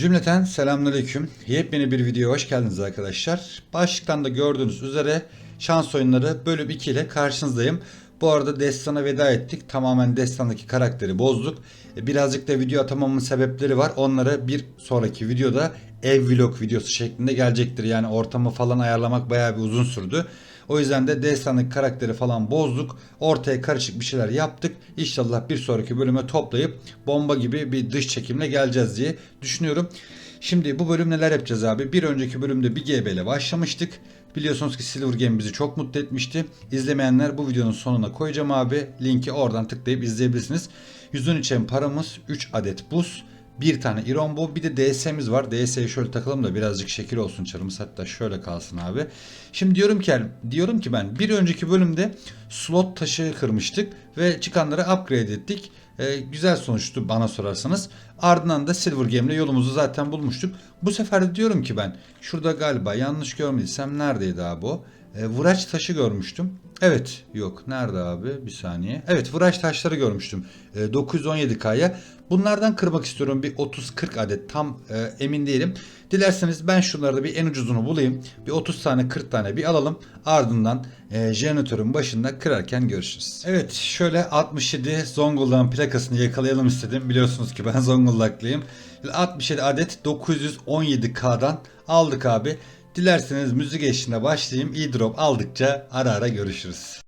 Cümleten selamünaleyküm. Yepyeni bir videoya hoş geldiniz arkadaşlar. Başlıktan da gördüğünüz üzere şans oyunları bölüm 2 ile karşınızdayım. Bu arada Destan'a veda ettik. Tamamen Destan'daki karakteri bozduk. E, Birazcık da video atamamın sebepleri var. Onlara bir sonraki videoda ev vlog videosu şeklinde gelecektir. Yani ortamı falan ayarlamak bayağı bir uzun sürdü. O yüzden de Destan'daki karakteri falan bozduk. Ortaya karışık bir şeyler yaptık. İnşallah bir sonraki bölüme toplayıp bomba gibi bir dış çekimle geleceğiz diye düşünüyorum. Şimdi bu bölüm neler yapacağız abi? Bir önceki bölümde bir GB ile başlamıştık. Biliyorsunuz ki Silver Game bizi çok mutlu etmişti. İzlemeyenler bu videonun sonuna koyacağım abi. Linki oradan tıklayıp izleyebilirsiniz. 113 em paramız, 3 adet buz, bir tane İrombo bir de DS'miz var. DS'ye şöyle takalım da birazcık şekil olsun çarımız. Hatta şöyle kalsın abi. Şimdi diyorum ki diyorum ki ben bir önceki bölümde slot taşı kırmıştık ve çıkanları upgrade ettik. Ee, güzel sonuçtu bana sorarsanız. Ardından da Silver Game'le yolumuzu zaten bulmuştuk. Bu sefer de diyorum ki ben şurada galiba yanlış görmediysem neredeydi abi o? Ee, Vıraç taşı görmüştüm. Evet yok nerede abi bir saniye. Evet Vıraç taşları görmüştüm. Ee, 917K'ya. Bunlardan kırmak istiyorum bir 30-40 adet tam e, emin değilim. Dilerseniz ben şunlarda bir en ucuzunu bulayım. Bir 30 tane 40 tane bir alalım. Ardından e, jeneratörün başında kırarken görüşürüz. Evet şöyle 67 Zonguldak'ın plakasını yakalayalım istedim. Biliyorsunuz ki ben Zonguldaklıyım. 67 adet 917K'dan aldık abi. Dilerseniz müzik eşliğinde başlayayım. E-drop aldıkça ara ara görüşürüz.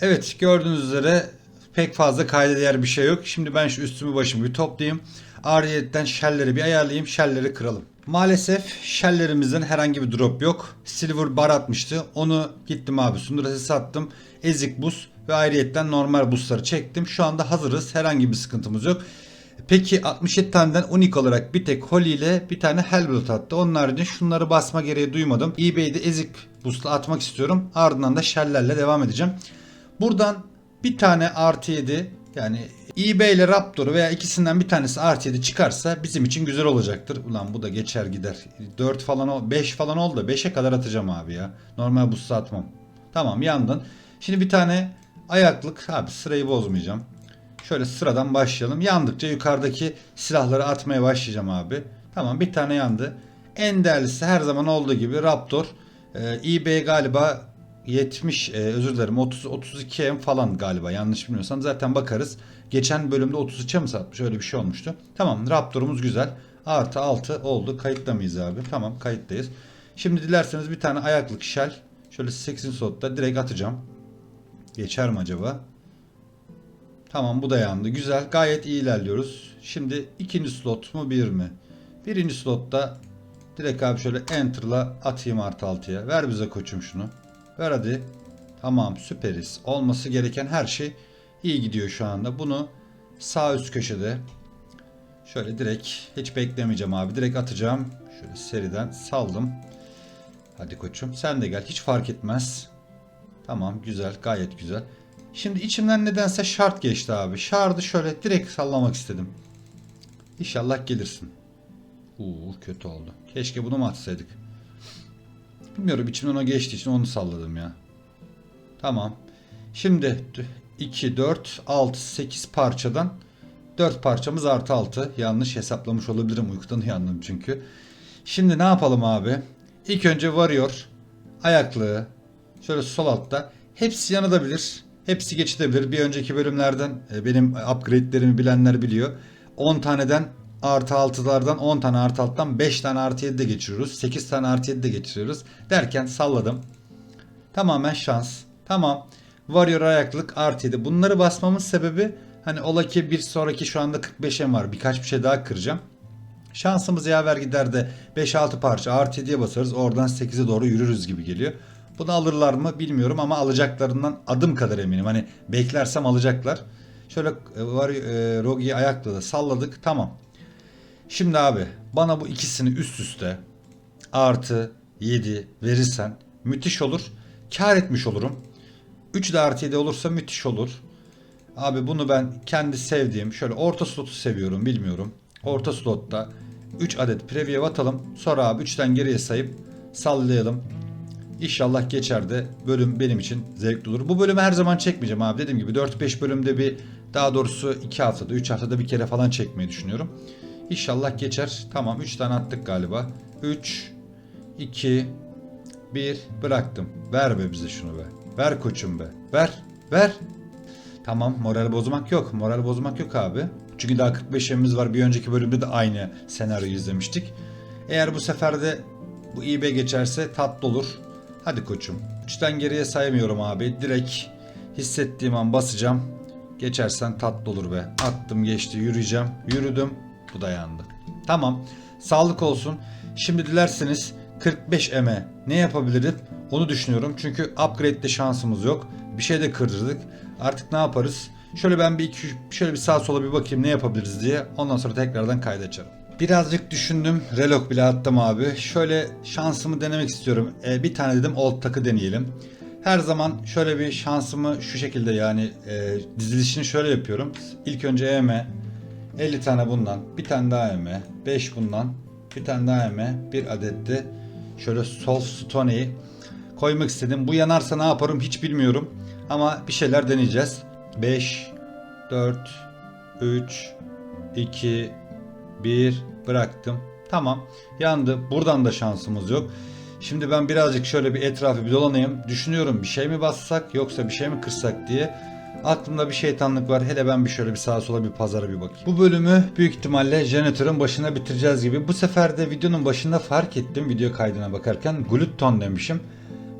Evet gördüğünüz üzere pek fazla kayda değer bir şey yok. Şimdi ben şu üstümü başımı bir toplayayım. Ariyetten shellleri bir ayarlayayım. Shellleri kıralım. Maalesef shelllerimizden herhangi bir drop yok. Silver bar atmıştı. Onu gittim abi sundurası sattım. Ezik buz ve ayrıyetten normal buzları çektim. Şu anda hazırız. Herhangi bir sıkıntımız yok. Peki 67 taneden unik olarak bir tek Holly ile bir tane Hellblood attı. Onun haricinde şunları basma gereği duymadım. eBay'de ezik boost'la atmak istiyorum. Ardından da shell'lerle devam edeceğim. Buradan bir tane artı 7 yani eBay ile Raptor veya ikisinden bir tanesi artı 7 çıkarsa bizim için güzel olacaktır. Ulan bu da geçer gider. 4 falan ol 5 falan oldu da 5'e kadar atacağım abi ya. Normal boost'la atmam. Tamam yandın. Şimdi bir tane ayaklık abi sırayı bozmayacağım. Şöyle sıradan başlayalım. Yandıkça yukarıdaki silahları atmaya başlayacağım abi. Tamam bir tane yandı. En değerlisi her zaman olduğu gibi Raptor. Ee, eBay galiba 70 e, özür dilerim 30 32 M falan galiba yanlış bilmiyorsam zaten bakarız. Geçen bölümde 33'e mi satmış öyle bir şey olmuştu. Tamam Raptor'umuz güzel. Artı 6 oldu. Kayıtta mıyız abi? Tamam kayıttayız. Şimdi dilerseniz bir tane ayaklık shell şöyle 8 slotta direkt atacağım. Geçer mi acaba? Tamam bu da yandı. Güzel. Gayet iyi ilerliyoruz. Şimdi ikinci slot mu bir mi? Birinci slotta direkt abi şöyle enter'la atayım artı 6'ya. Ver bize koçum şunu. Ver hadi. Tamam süperiz. Olması gereken her şey iyi gidiyor şu anda. Bunu sağ üst köşede şöyle direkt hiç beklemeyeceğim abi. Direkt atacağım. Şöyle seriden saldım. Hadi koçum sen de gel. Hiç fark etmez. Tamam güzel gayet güzel. Şimdi içimden nedense şart geçti abi. Şardı şöyle direkt sallamak istedim. İnşallah gelirsin. Uuu kötü oldu. Keşke bunu mu atsaydık. Bilmiyorum içimden o geçtiği için onu salladım ya. Tamam. Şimdi 2, 4, 6, 8 parçadan 4 parçamız artı 6. Yanlış hesaplamış olabilirim. Uykudan uyandım çünkü. Şimdi ne yapalım abi? İlk önce varıyor. Ayaklığı, Şöyle sol altta. Hepsi yanılabilir. Hepsi geçilebilir. Bir önceki bölümlerden e, benim upgrade'lerimi bilenler biliyor. 10 taneden artı 6'lardan 10 tane artı alttan 5 tane artı 7 de geçiriyoruz. 8 tane artı 7 de geçiriyoruz. Derken salladım. Tamamen şans. Tamam. Warrior ayaklık artı 7. Bunları basmamın sebebi hani ola ki bir sonraki şu anda 45'em var. Birkaç bir şey daha kıracağım. Şansımız yaver gider de 5-6 parça artı 7'ye basarız. Oradan 8'e doğru yürürüz gibi geliyor. Bunu alırlar mı bilmiyorum ama alacaklarından adım kadar eminim. Hani beklersem alacaklar. Şöyle e, var e, Rogi'yi ayakla da salladık. Tamam. Şimdi abi bana bu ikisini üst üste artı 7 verirsen müthiş olur. Kar etmiş olurum. 3 de artı 7 olursa müthiş olur. Abi bunu ben kendi sevdiğim şöyle orta slotu seviyorum bilmiyorum. Orta slotta 3 adet preview atalım. Sonra abi 3'ten geriye sayıp sallayalım. İnşallah geçer de bölüm benim için zevkli olur. Bu bölümü her zaman çekmeyeceğim abi. Dediğim gibi 4-5 bölümde bir daha doğrusu 2 haftada 3 haftada bir kere falan çekmeyi düşünüyorum. İnşallah geçer. Tamam 3 tane attık galiba. 3 2 1 bıraktım. Ver be bize şunu be. Ver koçum be. Ver. Ver. Tamam moral bozmak yok. Moral bozmak yok abi. Çünkü daha 45 emimiz var. Bir önceki bölümde de aynı senaryoyu izlemiştik. Eğer bu sefer de bu İB geçerse tatlı olur. Hadi koçum. 3'ten geriye saymıyorum abi. Direkt hissettiğim an basacağım. Geçersen tatlı olur be. Attım geçti yürüyeceğim. Yürüdüm. Bu da yandı. Tamam. Sağlık olsun. Şimdi dilerseniz 45 eme ne yapabilirim onu düşünüyorum. Çünkü upgrade'de şansımız yok. Bir şey de kırdırdık. Artık ne yaparız? Şöyle ben bir iki şöyle bir sağa sola bir bakayım ne yapabiliriz diye. Ondan sonra tekrardan kayda açarım. Birazcık düşündüm. Relok bile attım abi. Şöyle şansımı denemek istiyorum. Ee, bir tane dedim old takı deneyelim. Her zaman şöyle bir şansımı şu şekilde yani e, dizilişini şöyle yapıyorum. İlk önce EM 50 tane bundan, bir tane daha EM, 5 bundan, bir tane daha EM, bir adet de şöyle Solve Stone'yi koymak istedim. Bu yanarsa ne yaparım hiç bilmiyorum. Ama bir şeyler deneyeceğiz. 5, 4, 3, 2, 1 bıraktım. Tamam yandı. Buradan da şansımız yok. Şimdi ben birazcık şöyle bir etrafı bir dolanayım. Düşünüyorum bir şey mi bassak yoksa bir şey mi kırsak diye. Aklımda bir şeytanlık var. Hele ben bir şöyle bir sağa sola bir pazara bir bakayım. Bu bölümü büyük ihtimalle jeneratörün başına bitireceğiz gibi. Bu sefer de videonun başında fark ettim video kaydına bakarken. Glutton demişim.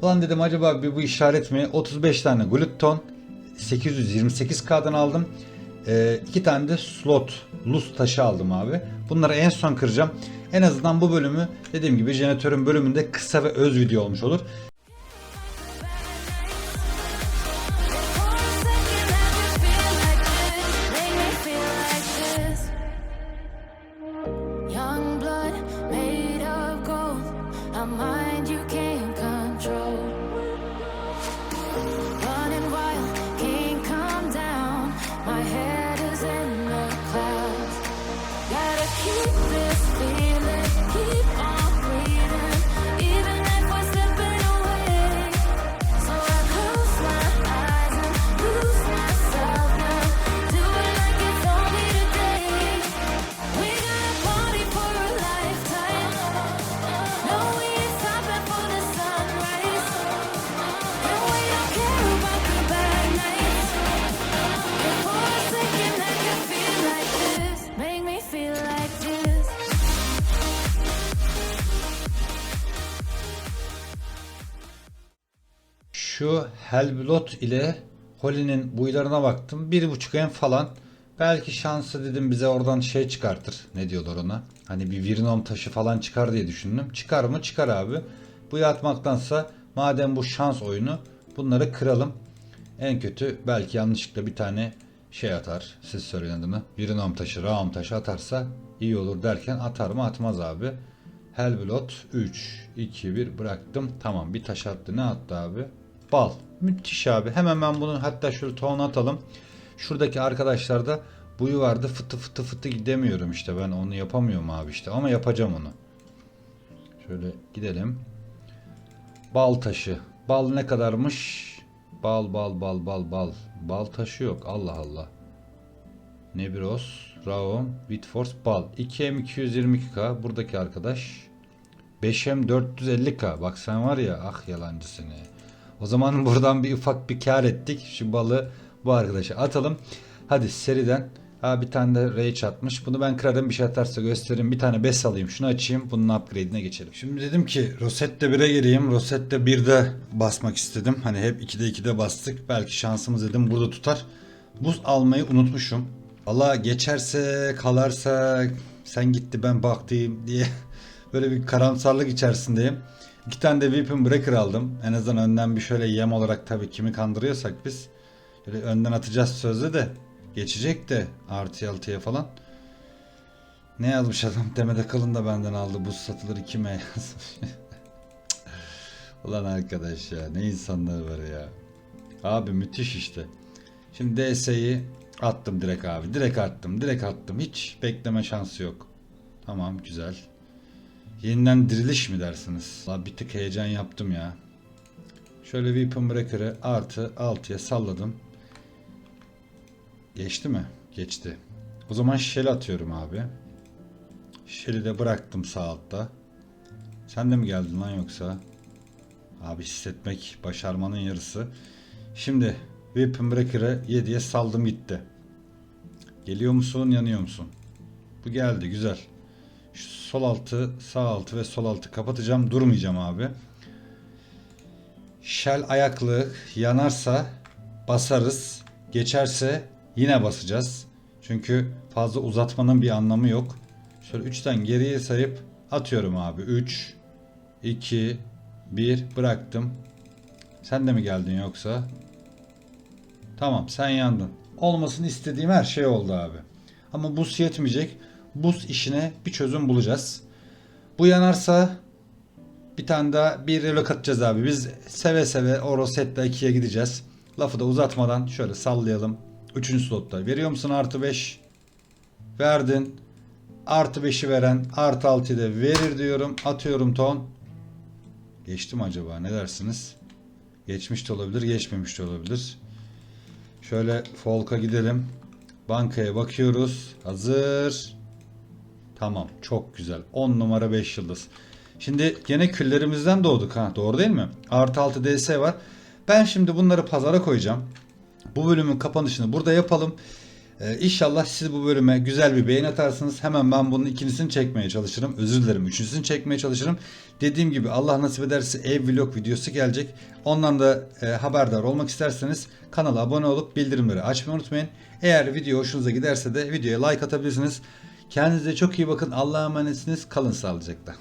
Ulan dedim acaba bir bu işaret mi? 35 tane glutton 828K'dan aldım. Ee, iki tane de slot, luz taşı aldım abi. Bunları en son kıracağım. En azından bu bölümü dediğim gibi jeneratörün bölümünde kısa ve öz video olmuş olur. Şu Helblot ile Holly'nin buylarına baktım. Bir buçuk en falan. Belki şansı dedim bize oradan şey çıkartır. Ne diyorlar ona? Hani bir Virnom taşı falan çıkar diye düşündüm. Çıkar mı? Çıkar abi. Bu atmaktansa madem bu şans oyunu bunları kıralım. En kötü belki yanlışlıkla bir tane şey atar. Siz söyleyin adını. Virnom taşı, Raum taşı atarsa iyi olur derken atar mı atmaz abi. Helblot 3, 2, 1 bıraktım. Tamam bir taş attı. Ne attı abi? Bal. Müthiş abi. Hemen ben bunu hatta şöyle ton atalım. Şuradaki arkadaşlarda buyu vardı. Fıtı fıtı fıtı gidemiyorum işte. Ben onu yapamıyorum abi işte. Ama yapacağım onu. Şöyle gidelim. Bal taşı. Bal ne kadarmış? Bal bal bal bal bal. Bal taşı yok. Allah Allah. Nebros, Raum, Whitforce, Bal. 2M 222K buradaki arkadaş. 5M 450K. Bak sen var ya ah yalancı seni. O zaman buradan bir ufak bir kar ettik. Şu balı bu arkadaşa atalım. Hadi seriden. Ha bir tane de rage atmış. Bunu ben kırarım bir şey atarsa göstereyim. Bir tane bes alayım. Şunu açayım. Bunun upgrade'ine geçelim. Şimdi dedim ki Rosette 1'e gireyim. Rosette 1'de basmak istedim. Hani hep 2'de 2'de bastık. Belki şansımız dedim burada tutar. Buz almayı unutmuşum. Valla geçerse kalarsa sen gitti ben baktım diye böyle bir karamsarlık içerisindeyim. İki tane de Weapon Breaker aldım. En azından önden bir şöyle yem olarak tabii kimi kandırıyorsak biz. Şöyle önden atacağız sözde de. Geçecek de artı altıya falan. Ne yazmış adam? Demede kalın da benden aldı. Buz satılır kime yazmış. Ulan arkadaş ya ne insanlar var ya. Abi müthiş işte. Şimdi DS'yi attım direkt abi. Direkt attım. Direkt attım. Hiç bekleme şansı yok. Tamam güzel. Yeniden diriliş mi dersiniz? Bir tık heyecan yaptım ya. Şöyle Weapon Breaker'ı artı 6'ya salladım. Geçti mi? Geçti. O zaman Shell atıyorum abi. Shell'i de bıraktım sağ altta. Sen de mi geldin lan yoksa? Abi hissetmek başarmanın yarısı. Şimdi Weapon Breaker'ı 7'ye saldım gitti. Geliyor musun yanıyor musun? Bu geldi güzel. Sol altı sağ altı ve sol altı kapatacağım durmayacağım abi. Shell ayaklı yanarsa basarız. Geçerse yine basacağız. Çünkü fazla uzatmanın bir anlamı yok. Şöyle 3'ten geriye sayıp atıyorum abi. 3 2 1 bıraktım. Sen de mi geldin yoksa? Tamam sen yandın. Olmasını istediğim her şey oldu abi. Ama buz yetmeyecek. Buz işine bir çözüm bulacağız. Bu yanarsa bir tane daha bir relok atacağız abi. Biz seve seve o Rosetta 2'ye gideceğiz. Lafı da uzatmadan şöyle sallayalım. Üçüncü slotta. Veriyor musun artı 5? Verdin. Artı 5'i veren artı 6'yı da verir diyorum. Atıyorum ton. Geçti mi acaba? Ne dersiniz? Geçmiş de olabilir, geçmemiş de olabilir. Şöyle Folk'a gidelim. Bankaya bakıyoruz. Hazır. Tamam. Çok güzel. 10 numara 5 yıldız. Şimdi gene küllerimizden doğduk ha. Doğru değil mi? Artı 6 DS var. Ben şimdi bunları pazara koyacağım. Bu bölümün kapanışını burada yapalım. Ee, inşallah siz bu bölüme güzel bir beğeni atarsınız. Hemen ben bunun ikincisini çekmeye çalışırım. Özür dilerim. Üçüncüsünü çekmeye çalışırım. Dediğim gibi Allah nasip ederse ev vlog videosu gelecek. Ondan da e, haberdar olmak isterseniz kanala abone olup bildirimleri açmayı unutmayın. Eğer video hoşunuza giderse de videoya like atabilirsiniz. Kendinize çok iyi bakın. Allah'a emanetsiniz. Kalın sağlıcakla.